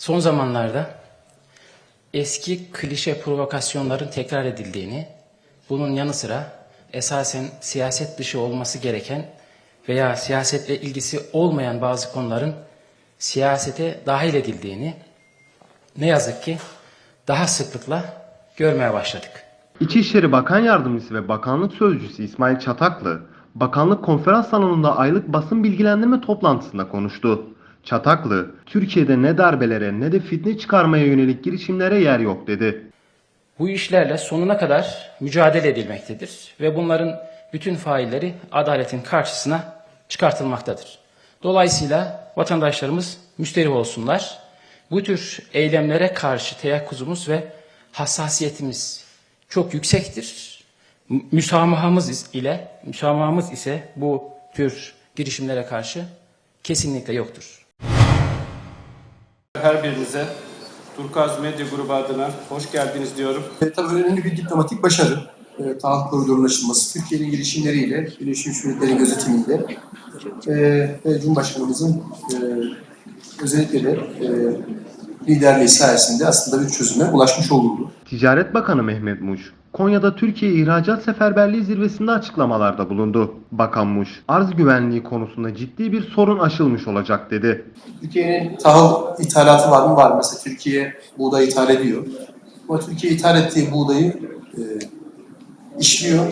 Son zamanlarda eski klişe provokasyonların tekrar edildiğini, bunun yanı sıra esasen siyaset dışı olması gereken veya siyasetle ilgisi olmayan bazı konuların siyasete dahil edildiğini ne yazık ki daha sıklıkla görmeye başladık. İçişleri Bakan Yardımcısı ve Bakanlık Sözcüsü İsmail Çataklı, Bakanlık konferans salonunda aylık basın bilgilendirme toplantısında konuştu. Çataklı, Türkiye'de ne darbelere ne de fitne çıkarmaya yönelik girişimlere yer yok dedi. Bu işlerle sonuna kadar mücadele edilmektedir ve bunların bütün failleri adaletin karşısına çıkartılmaktadır. Dolayısıyla vatandaşlarımız müsterih olsunlar. Bu tür eylemlere karşı teyakkuzumuz ve hassasiyetimiz çok yüksektir. Müsamahamız ile, müsamahamız ise bu tür girişimlere karşı kesinlikle yoktur. Her birinize Turkuaz Medya Grubu adına hoş geldiniz diyorum. E, tabii önemli bir diplomatik başarı. E, tahıl koridorunun açılması, Türkiye'nin girişimleriyle, Birleşmiş Milletler'in gözetiminde e, ve Cumhurbaşkanımızın e, özellikle de e, liderliği sayesinde aslında bir çözüme ulaşmış olundu. Ticaret Bakanı Mehmet Muş, Konya'da Türkiye İhracat Seferberliği zirvesinde açıklamalarda bulundu. Bakan Muş, arz güvenliği konusunda ciddi bir sorun aşılmış olacak dedi. Türkiye'nin tahıl ithalatı var mı? Var. Mesela Türkiye buğday ithal ediyor. Ama Türkiye ithal ettiği buğdayı e, işliyor.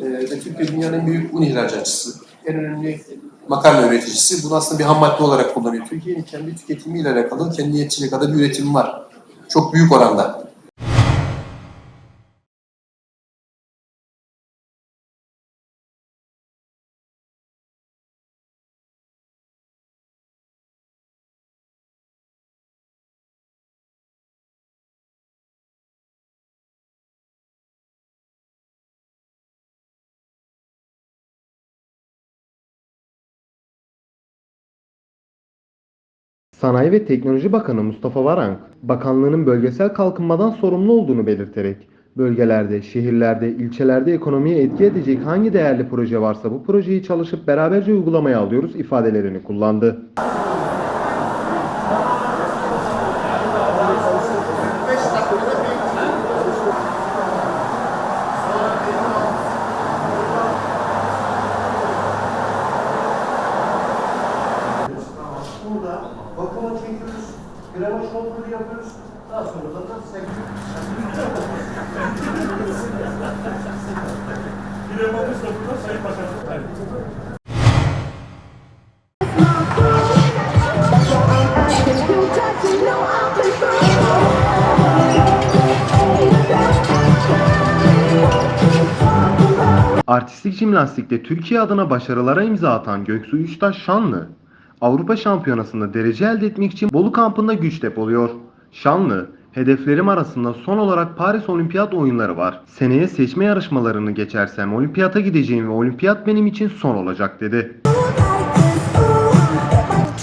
E, ve Türkiye dünyanın büyük un ihracatçısı. En önemli makarna üreticisi. Bunu aslında bir ham madde olarak kullanıyor. Türkiye'nin kendi tüketimiyle alakalı kendi yetecek kadar bir üretim var. Çok büyük oranda. Sanayi ve Teknoloji Bakanı Mustafa Varank, bakanlığının bölgesel kalkınmadan sorumlu olduğunu belirterek, bölgelerde, şehirlerde, ilçelerde ekonomiye etki edecek hangi değerli proje varsa bu projeyi çalışıp beraberce uygulamaya alıyoruz ifadelerini kullandı. Artistik jimnastikte Türkiye adına başarılara imza atan Göksu Üçtaş Şanlı, Avrupa Şampiyonası'nda derece elde etmek için Bolu kampında güç depoluyor. Şanlı, hedeflerim arasında son olarak Paris Olimpiyat oyunları var. Seneye seçme yarışmalarını geçersem olimpiyata gideceğim ve olimpiyat benim için son olacak dedi.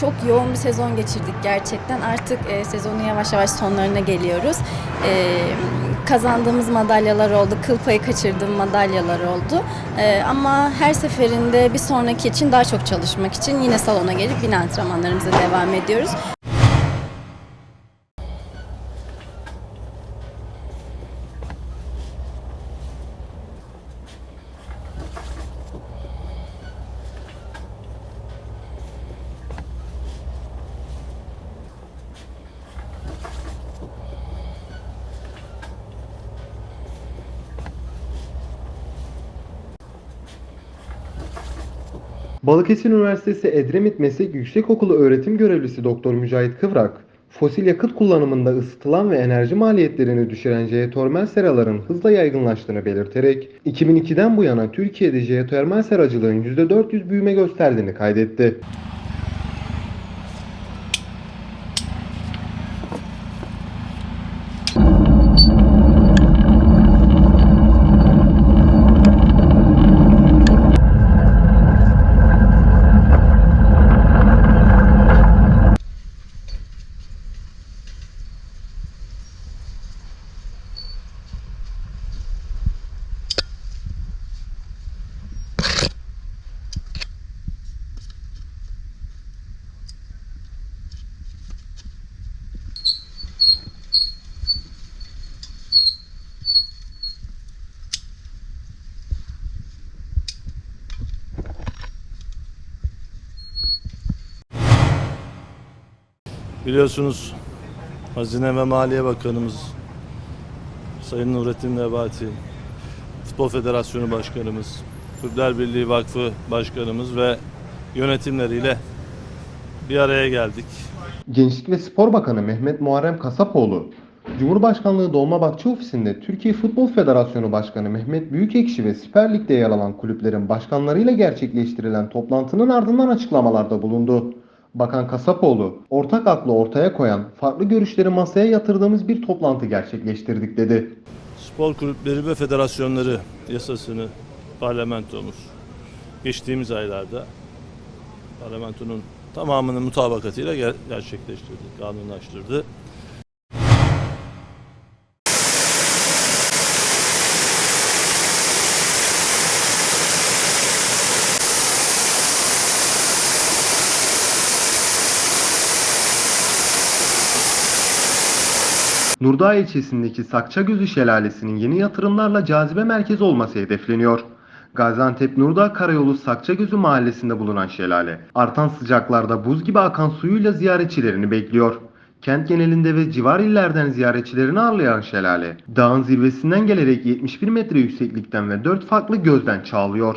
Çok yoğun bir sezon geçirdik gerçekten. Artık e, sezonun yavaş yavaş sonlarına geliyoruz. E, kazandığımız madalyalar oldu, kıl payı kaçırdığım madalyalar oldu. E, ama her seferinde bir sonraki için daha çok çalışmak için yine salona gelip yine antrenmanlarımıza devam ediyoruz. Balıkesir Üniversitesi Edremit Meslek Yüksekokulu öğretim görevlisi Doktor Mücahit Kıvrak, fosil yakıt kullanımında ısıtılan ve enerji maliyetlerini düşüren jeotermal seraların hızla yaygınlaştığını belirterek 2002'den bu yana Türkiye'de jeotermal seracılığın %400 büyüme gösterdiğini kaydetti. Biliyorsunuz Hazine ve Maliye Bakanımız Sayın Nurettin Nebati, Futbol Federasyonu Başkanımız, Kulüpler Birliği Vakfı Başkanımız ve yönetimleriyle bir araya geldik. Gençlik ve Spor Bakanı Mehmet Muharrem Kasapoğlu, Cumhurbaşkanlığı Dolmabahçe Ofisi'nde Türkiye Futbol Federasyonu Başkanı Mehmet Büyükekşi ve Süper Lig'de yer alan kulüplerin başkanlarıyla gerçekleştirilen toplantının ardından açıklamalarda bulundu. Bakan Kasapoğlu, ortak aklı ortaya koyan, farklı görüşleri masaya yatırdığımız bir toplantı gerçekleştirdik dedi. Spor kulüpleri ve federasyonları yasasını parlamentomuz geçtiğimiz aylarda parlamentonun tamamının mutabakatıyla ger- gerçekleştirdi, kanunlaştırdı. Nurdağ ilçesindeki Sakçagözü Şelalesi'nin yeni yatırımlarla cazibe merkezi olması hedefleniyor. Gaziantep Nurdağ Karayolu Sakçagözü mahallesinde bulunan şelale, artan sıcaklarda buz gibi akan suyuyla ziyaretçilerini bekliyor. Kent genelinde ve civar illerden ziyaretçilerini ağırlayan şelale, dağın zirvesinden gelerek 71 metre yükseklikten ve 4 farklı gözden çağlıyor.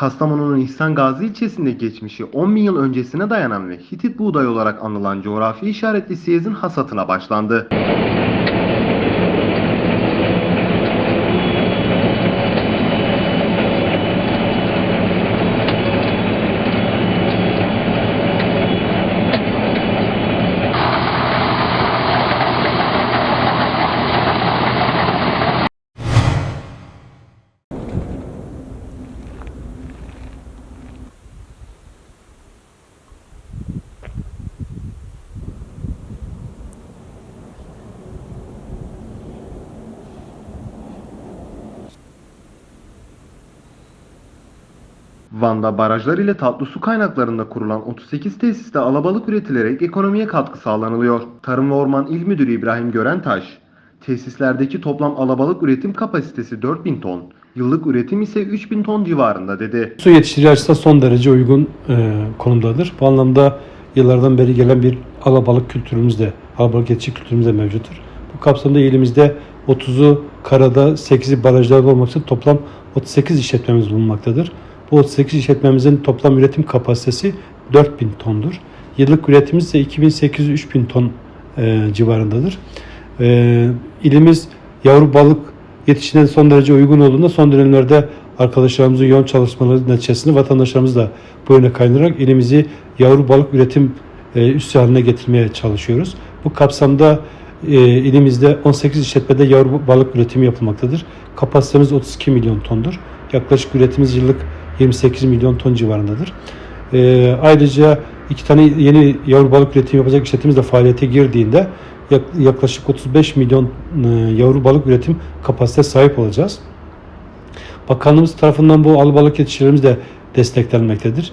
Kastamonu'nun İhsan Gazi ilçesinde geçmişi 10 bin yıl öncesine dayanan ve Hitit buğday olarak anılan coğrafi işaretli siyezin hasatına başlandı. Van'da barajlar ile tatlı su kaynaklarında kurulan 38 tesiste alabalık üretilerek ekonomiye katkı sağlanılıyor. Tarım ve Orman İl Müdürü İbrahim Görentaş, tesislerdeki toplam alabalık üretim kapasitesi 4000 ton, yıllık üretim ise 3000 ton civarında dedi. Su yetiştirici açısından son derece uygun e, konumdadır. Bu anlamda yıllardan beri gelen bir alabalık kültürümüz de, alabalık yetişim kültürümüz de mevcuttur. Bu kapsamda ilimizde 30'u karada, 8'i barajlarda olmak üzere toplam 38 işletmemiz bulunmaktadır. Bu 38 işletmemizin toplam üretim kapasitesi 4000 tondur. Yıllık üretimimiz ise 2800-3000 ton e, civarındadır. E, ilimiz yavru balık yetişimine son derece uygun olduğunda son dönemlerde arkadaşlarımızın yoğun çalışmaları neticesinde vatandaşlarımız da bu yöne kaynarak ilimizi yavru balık üretim e, üssü haline getirmeye çalışıyoruz. Bu kapsamda e, ilimizde 18 işletmede yavru balık üretimi yapılmaktadır. Kapasitemiz 32 milyon tondur. Yaklaşık üretimimiz yıllık 28 milyon ton civarındadır. E, ayrıca iki tane yeni yavru balık üretimi yapacak işletmemiz de faaliyete girdiğinde yak- yaklaşık 35 milyon e, yavru balık üretim kapasite sahip olacağız. Bakanlığımız tarafından bu alı balık yetiştiricilerimiz de desteklenmektedir.